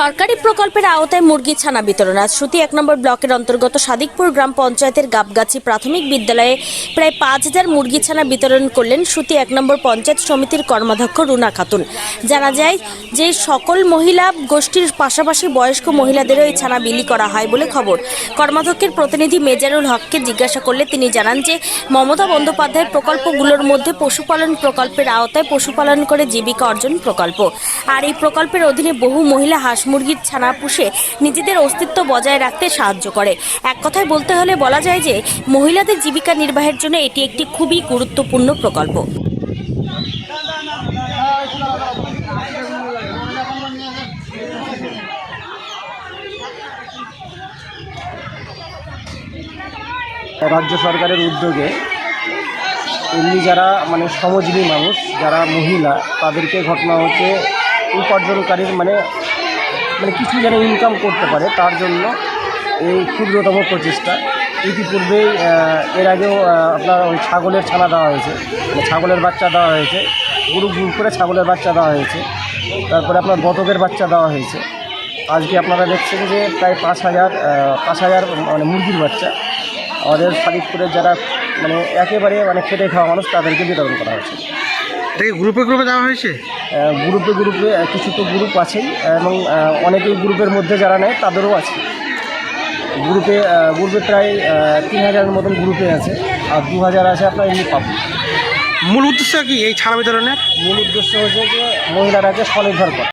সরকারি প্রকল্পের আওতায় মুরগি ছানা বিতরণ। আজ শ্রুতি এক নম্বর ব্লকের অন্তর্গত সাদিকপুর গ্রাম পঞ্চায়েতের গাবগাছি প্রাথমিক বিদ্যালয়ে প্রায় পাঁচ হাজার মুরগি ছানা বিতরণ করলেন শ্রুতি এক নম্বর পঞ্চায়েত সমিতির কর্মাধ্যক্ষ রুনা খাতুন। জানা যায় যে সকল মহিলা গোষ্ঠীর পাশাপাশি বয়স্ক মহিলাদেরও এই ছানা বিলি করা হয় বলে খবর। কর্মাধ্যক্ষের প্রতিনিধি মেজারুল হককে জিজ্ঞাসা করলে তিনি জানান যে মমতা বন্দ্যোপাধ্যায়ের প্রকল্পগুলোর মধ্যে পশুপালন প্রকল্পের আওতায় পশুপালন করে জীবিকা অর্জন প্রকল্প। আর এই প্রকল্পের অধীনে বহু মহিলা হাঁস মুরগির ছানা পুষে নিজেদের অস্তিত্ব বজায় রাখতে সাহায্য করে। এক কথায় বলতে হলে বলা যায় যে, মহিলাদের জীবিকা নির্বাহের জন্য এটি একটি খুবই গুরুত্বপূর্ণ প্রকল্প। রাজ্য সরকারের উদ্যোগে এমনি যারা মানে শ্রমজীবী মানুষ, যারা মহিলা, তাদেরকে ঘটনা হচ্ছে উপার্জনকারীর মানে মানে কিছু যেন ইনকাম করতে পারে, তার জন্য এই ক্ষুদ্রতম প্রচেষ্টা। ইতিপূর্বেই এর আগেও আপনার ওই ছাগলের ছানা দেওয়া হয়েছে। মানে ছাগলের বাচ্চা দেওয়া হয়েছে। গ্রুপ গ্রুপ করে ছাগলের বাচ্চা দেওয়া হয়েছে। তারপরে আপনার বতকের বাচ্চা দেওয়া হয়েছে। আজকে আপনারা দেখছেন যে প্রায় পাঁচ হাজার পাঁচ হাজার মানে মুরগির বাচ্চা। আমাদের ফারিদপুরের যারা মানে একেবারে মানে খেটে খাওয়া মানুষ, তাদেরকে বিতরণ করা হয়েছে। এটাকে গ্রুপে গ্রুপে দেওয়া হয়েছে? গ্রুপে গ্রুপে কিছু তো গ্রুপ আছেই এবং অনেকেই গ্রুপের মধ্যে যারা নেয় তাদেরও আছে। গ্রুপে গ্রুপে প্রায় তিন হাজারের মতন গ্রুপে আছে আর দু হাজার আছে আপনার এমনি পাবো। মূল উদ্দেশ্য কি এই ছাড়া বিতরণের? মূল উদ্দেশ্য হচ্ছে যে মহিলারা মহিলারাকে স্বনির্ভর করা।